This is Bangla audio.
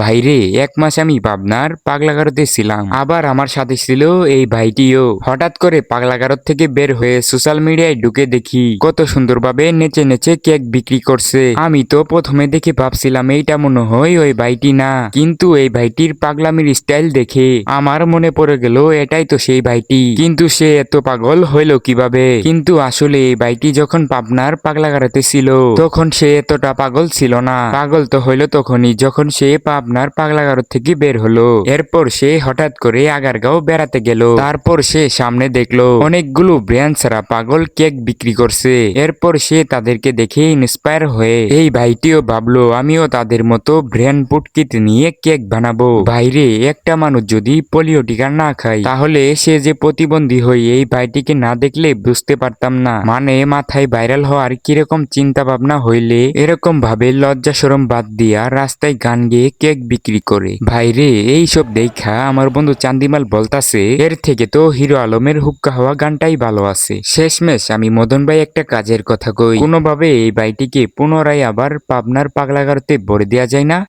ভাইরে, এক মাস আমি পাবনার পাগলাগারোতে ছিলাম। আবার আমার সাথে ছিল এই ভাইটিও। হঠাৎ করে পাগলাগারত থেকে বের হয়ে সোশ্যাল মিডিয়ায় ঢুকে দেখি, কত সুন্দরভাবে নেচে নেচে কেক বিক্রি করছে। আমি তো প্রথমে দেখে ভাবছিলাম এইটা মনে হয় ওই ভাইটি না। কিন্তু এই ভাইটির পাগলামির স্টাইল দেখে আমার মনে পড়ে গেল এটাই তো সেই ভাইটি। কিন্তু সে এত পাগল হইল কীভাবে? কিন্তু আসলে এই ভাইটি যখন পাবনার পাগলাগারতে ছিল, তখন সে এতটা পাগল ছিল না। পাগল তো হইল তখনই যখন সে পাবনার পাগলাগারো থেকে বের হলো। এরপর সে হঠাৎ করে আগারগাঁও বেড়াতে গেল। তারপর সে সামনে দেখল, অনেকগুলো ব্র্যান্ড ছাড়া পাগল কেক বিক্রি করছে। এরপর সে তাদেরকে দেখে ইন্সপায়ার হয়ে, এই ভাইটিও ভাবলো, আমিও তাদের মতো ব্র্যান্ড পুটকিট নিয়ে কেক বানাবো। বাইরে একটা মানুষ যদি পোলিও টিকা না খায়, তাহলে সে যে প্রতিবন্ধী হয়ে এই ভাইটিকে না দেখলে বুঝতে পারতাম না। মানে মাথায় ভাইরাল হওয়ার কীরকম চিন্তা ভাবনা হইলে এরকম ভাবে লজ্জা সরম বাদ দিয়া রাস্তায় গান গেয়ে কেক বিক্রি করে। ভাইরে এইসব দেখা আমার বন্ধু চান্দিমাল বলতাছে, এর থেকে তো হিরো আলমের হুক্কা হওয়া গানটাই ভালো আছে। শেষমেশ আমি মদন ভাই একটা কাজের কথা কই। কোনোভাবে এই বাইটিকে পুনরায় আবার পাবনার পাগলাগারতে ভরে দেওয়া যায় না?